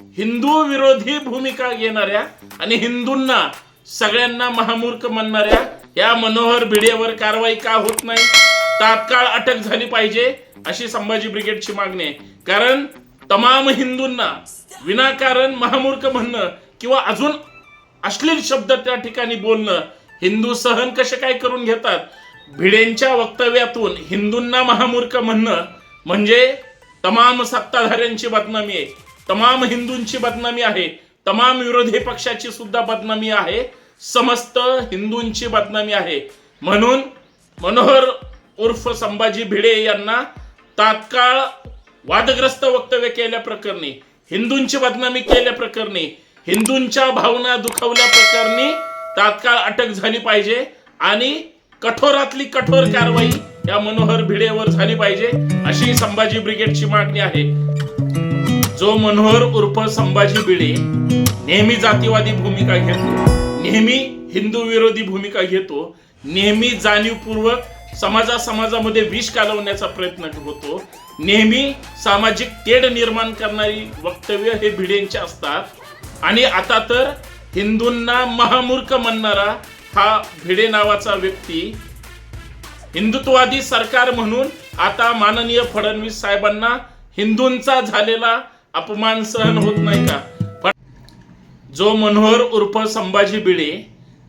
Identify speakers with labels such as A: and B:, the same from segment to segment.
A: हिंदू विरोधी भूमिका घेणाऱ्या आणि हिंदूंना सगळ्यांना महामूर्ख म्हणणाऱ्या या मनोहर भिडेवर कारवाई का होत नाही? तात्काळ अटक झाली पाहिजे अशी संभाजी ब्रिगेडची मागणी आहे. कारण तमाम हिंदूंना विनाकारण महामूर्ख म्हणणं किंवा अजून अश्लील शब्द त्या ठिकाणी बोलणं हिंदू सहन कसे काय करून घेतात? भिडेंच्या वक्तव्यातून हिंदूंना महामूर्ख म्हणणं म्हणजे तमाम सत्ताधाऱ्यांची बदनामी आहे. तमाम हिंदूंची बदनामी आहे. तमाम विरोधी पक्षाची सुद्धा बदनामी आहे. समस्त हिंदूंची बदनामी आहे. म्हणून मनोहर उर्फ संभाजी भिडे यांना तात्काळ वादग्रस्त वक्तव्य केल्या प्रकरणी हिंदूंची बदनामी केल्या प्रकरणी हिंदूंच्या भावना दुखवल्या प्रकरणी तात्काळ अटक झाली पाहिजे आणि कठोरातली कठोर कारवाई या मनोहर भिडेवर झाली पाहिजे अशी संभाजी ब्रिगेडची मागणी आहे. जो मनोहर उर्फ संभाजी भिडे नेहमी जातीवादी भूमिका घेतो नेहमी हिंदू विरोधी भूमिका घेतो नेहमी जाणीवपूर्वक समाजा समाजामध्ये विष कालवण्याचा प्रयत्न होतो नेहमी सामाजिक तेढ निर्माण करणारी वक्तव्य हे भिडेंचे असतात. आणि आता तर हिंदूंना महामूर्ख म्हणणारा हा भिडे नावाचा व्यक्ती हिंदुत्ववादी सरकार म्हणून आता माननीय फडणवीस साहेबांना हिंदूंचा झालेला अपमान सहन होत नाही का? पण जो मनोहर उर्फ संभाजी भिडे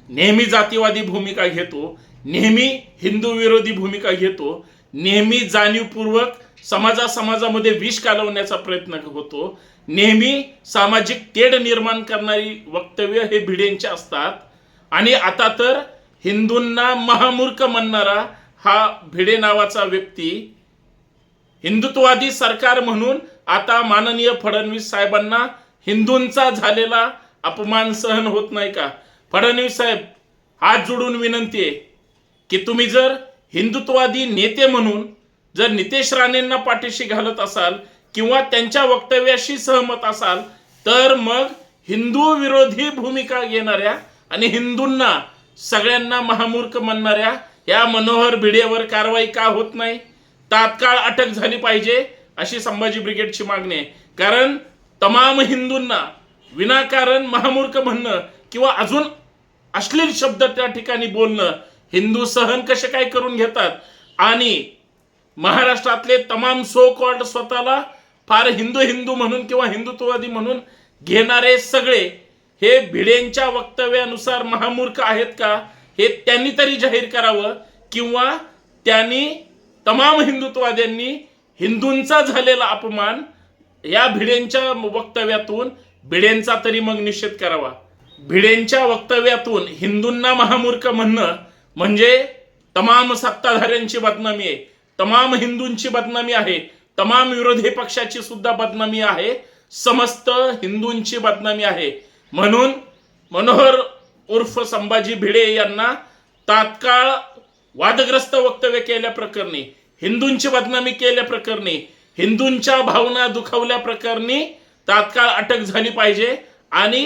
A: नेहमी जातीवादी भूमिका घेतो नेहमी हिंदू विरोधी भूमिका घेतो नेहमी जाणीवपूर्वक समाजा समाजामध्ये विष कालवण्याचा प्रयत्न होतो नेहमी सामाजिक तेढ निर्माण करणारी वक्तव्य हे भिडेंचे असतात. आणि आता तर हिंदूंना महामूर्ख म्हणणारा हा भिडे नावाचा व्यक्ती हिंदुत्ववादी सरकार म्हणून आता माननीय फडणवीस साहेबांना हिंदूंचा झालेला अपमान सहन होत नाही का? फडणवीस साहेब हात जोडून विनंती आहे की तुम्ही जर हिंदुत्ववादी नेते म्हणून जर नितेश राणेंना पाठीशी घालत असाल किंवा त्यांच्या वक्तव्याशी सहमत असाल तर मग हिंदू विरोधी भूमिका घेणाऱ्या आणि हिंदूंना सगळ्यांना महामूर्ख म्हणणाऱ्या या मनोहर भिडेवर कारवाई का होत नाही? तात्काळ अटक झाली पाहिजे. अशी संभाजी ब्रिगेडची मागणी आहे. कारण तमाम हिंदूंना विनाकारण महामूर्ख म्हणणं किंवा अजून अश्लील शब्द त्या ठिकाणी बोलणं हिंदू सहन कसे काय करून घेतात? आणि महाराष्ट्रातले तमाम सो कॉल्ड स्वतःला फार हिंदू हिंदू म्हणून किंवा हिंदुत्ववादी म्हणून घेणारे सगळे हे भिडेंच्या वक्तव्यानुसार महामूर्ख आहेत का? हे त्यांनी तरी जाहीर करावं किंवा त्यांनी तमाम हिंदुत्ववाद्यांनी हिंदूंचा झालेला अपमान या भिडेंच्या वक्तव्यातून भिडेंचा तरी मग निषेध करावा. भिडेंच्या वक्तव्यातून हिंदूंना महामूर्ख म्हणणं म्हणजे तमाम सत्ताधाऱ्यांची बदनामी आहे तमाम हिंदूंची बदनामी आहे तमाम विरोधी पक्षाची सुद्धा बदनामी आहे समस्त हिंदूंची बदनामी आहे. म्हणून मनोहर उर्फ संभाजी भिडे यांना तात्काळ वादग्रस्त वक्तव्य केल्या प्रकरणी हिंदूंची बदनामी केल्या प्रकरणी हिंदूंच्या भावना दुखावल्या प्रकरणी तात्काळ अटक झाली पाहिजे आणि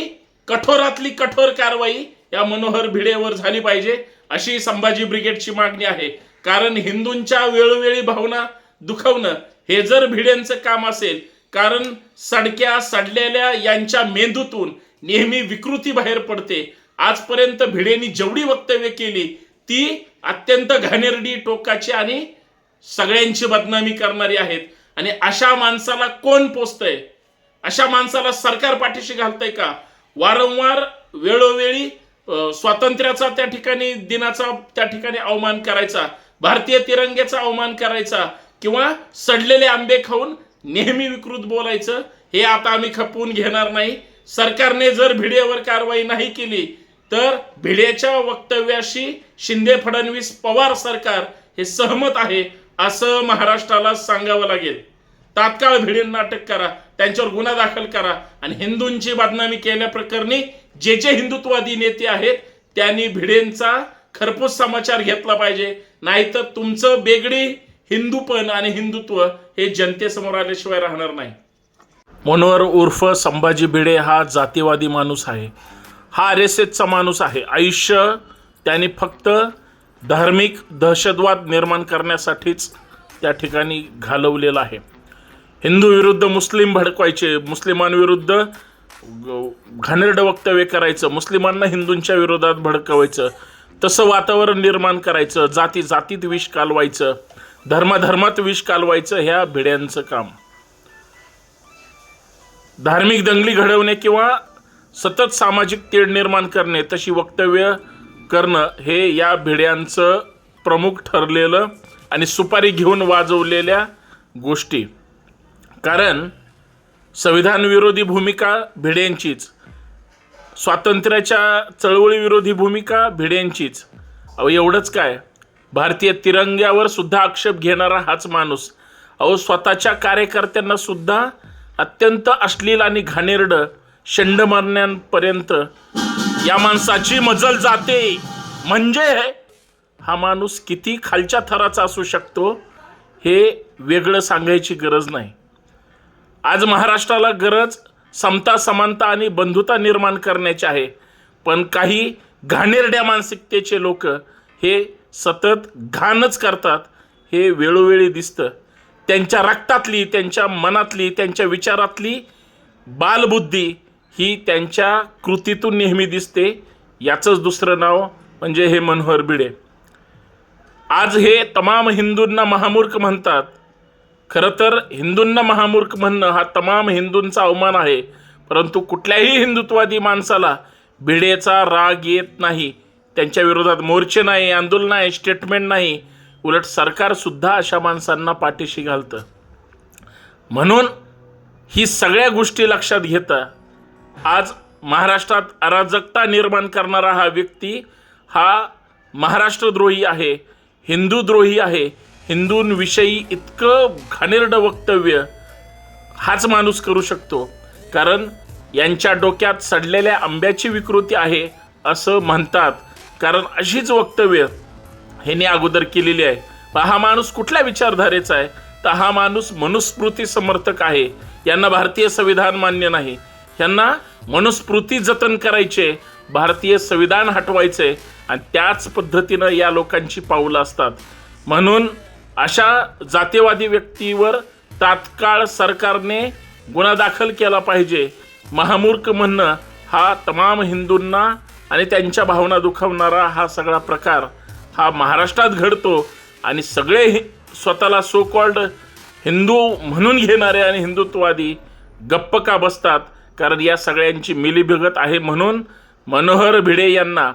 A: कठोरातली कठोर कारवाई या मनोहर भिडेवर झाली पाहिजे अशी संभाजी ब्रिगेडची मागणी आहे. कारण हिंदूंच्या वेळोवेळी भावना दुखवणं हे जर भिडेंचं काम असेल कारण सडक्या सडलेल्या यांच्या मेंदूतून नेहमी विकृती बाहेर पडते. आजपर्यंत भिडेंनी जेवढी वक्तव्य केली ती अत्यंत घाणेरडी टोकाची आणि सगळ्यांची बदनामी करणारी आहेत. आणि अशा माणसाला कोण पोचतंय अशा माणसाला सरकार पाठीशी घालतंय का? वारंवार वेळोवेळी स्वातंत्र्याचा त्या ठिकाणी दिनाचा त्या ठिकाणी अवमान करायचा भारतीय तिरंग्याचा अवमान करायचा किंवा सडलेले आंबे खाऊन नेहमी विकृत बोलायचं हे आता आम्ही खपवून घेणार नाही. सरकारने जर भिडेवर कारवाई नाही केली तर भिडेच्या वक्तव्याशी शिंदे फडणवीस पवार सरकार हे सहमत आहे. असं महाराष्ट्राला सांगावं लागेल. तात्काळ भिडीन नाटक करा त्यांच्यावर गुन्हा दाखल करा आणि हिंदूंची बदनामी केल्याप्रकरणी जे जे हिंदुत्ववादी नेते आहेत त्यांनी भिडेंचा खरपूस समाचार घेतला पाहिजे. नाहीतर तुमचं बेगडी हिंदूपण आणि हिंदुत्व हे जनतेसमोर आल्याशिवाय राहणार नाही. मनोहर उर्फ संभाजी भिडे हा जातीवादी माणूस आहे. हा आर एस एसचा माणूस आहे. आयुष्य त्यांनी फक्त धार्मिक दहशतवाद निर्माण करण्यासाठीच त्या ठिकाणी घालवलेलं आहे. हिंदू विरुद्ध मुस्लिम भडकवायचे मुस्लिमांविरुद्ध घाणेरडं वक्तव्य करायचं मुस्लिमांना हिंदूंच्या विरोधात भडकवायचं तसं वातावरण निर्माण करायचं जाती जातीत विष कालवायचं धर्माधर्मात विष कालवायचं ह्या भिड्यांचं काम. धार्मिक दंगली घडवणे किंवा सतत सामाजिक तेढ निर्माण करणे तशी वक्तव्य करणं हे या भिड्यांचं प्रमुख ठरलेलं आणि सुपारी घेऊन वाजवलेल्या गोष्टी. कारण संविधान विरोधी भूमिका भिड्यांचीच स्वातंत्र्याच्या चळवळीविरोधी भूमिका भिड्यांचीच. अहो एवढंच काय? भारतीय तिरंग्यावर सुद्धा आक्षेप घेणारा हाच माणूस. अहो स्वतःच्या कार्यकर्त्यांना सुद्धा अत्यंत अश्लील आणि घाणेरडं शंड मारण्यापर्यंत या माणसाची मजल जाते. म्हणजे हा माणूस किती खालच्या थराचा असू शकतो हे वेगळं सांगायची गरज नाही. आज महाराष्ट्राला गरज समता समानता आणि बंधुता निर्माण करण्याची आहे. पण काही घाणेरड्या मानसिकतेचे लोक हे सतत घाणच करतात हे वेळोवेळी दिसतं. त्यांच्या रक्तातली त्यांच्या मनातली त्यांच्या विचारातली बालबुद्धी ही त्यांच्या कृतीतून नेहमी दिसते. याचंच दुसरं नाव म्हणजे हे मनोहर भिडे आज हे तमाम हिंदूंना महामूर्ख म्हणतात. खरं तर हिंदूंना महामूर्ख म्हणणं हा तमाम हिंदूंचा अवमान आहे. परंतु कुठल्याही हिंदुत्वादी माणसाला भिडेचा राग येत नाही. त्यांच्या विरोधात मोर्चे नाही आंदोलन नाही स्टेटमेंट नाही. उलट सरकारसुद्धा अशा माणसांना पाठीशी घालतं. म्हणून ही सगळ्या गोष्टी लक्षात घेता आज महाराष्ट्रात अराजकता निर्माण करणारा हा व्यक्ती हा महाराष्ट्रद्रोही आहे हिंदूद्रोही आहे. हिंदूंविषयी इतकं घाणेरडं वक्तव्य हाच माणूस करू शकतो. कारण यांच्या डोक्यात सडलेल्या आंब्याची विकृती आहे असं म्हणतात. कारण अशीच वक्तव्य ह्याने अगोदर केलेली आहे. पण हा माणूस कुठल्या विचारधारेचा आहे? तर हा माणूस मनुस्मृती समर्थक आहे. यांना भारतीय संविधान मान्य नाही. ह्यांना मनुस्मृती जतन करायचे भारतीय संविधान हटवायचे आणि त्याच पद्धतीनं या लोकांची पावलं असतात. म्हणून अशा जातीवादी व्यक्तीवर तात्काळ सरकारने गुन्हा दाखल केला पाहिजे. महामूर्ख म्हणणं हा तमाम हिंदूंना आणि त्यांच्या भावना दुखावणारा हा सगळा प्रकार. हा महाराष्ट्रात घडतो आणि सगळे स्वतःला सो कॉल्ड हिंदू म्हणून घेणारे आणि हिंदुत्ववादी गप्प का बसतात? कारण या सगळ्यांची मिलीभगत आहे म्हणून मनोहर भिडे यांना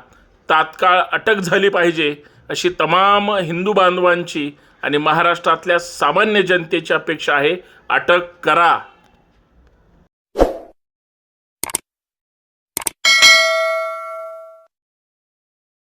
A: तात्काळ अटक झाली पाहिजे अशी तमाम हिंदू बांधवांची आणि महाराष्ट्रातल्या सामान्य जनतेची अपेक्षा आहे. अटक करा.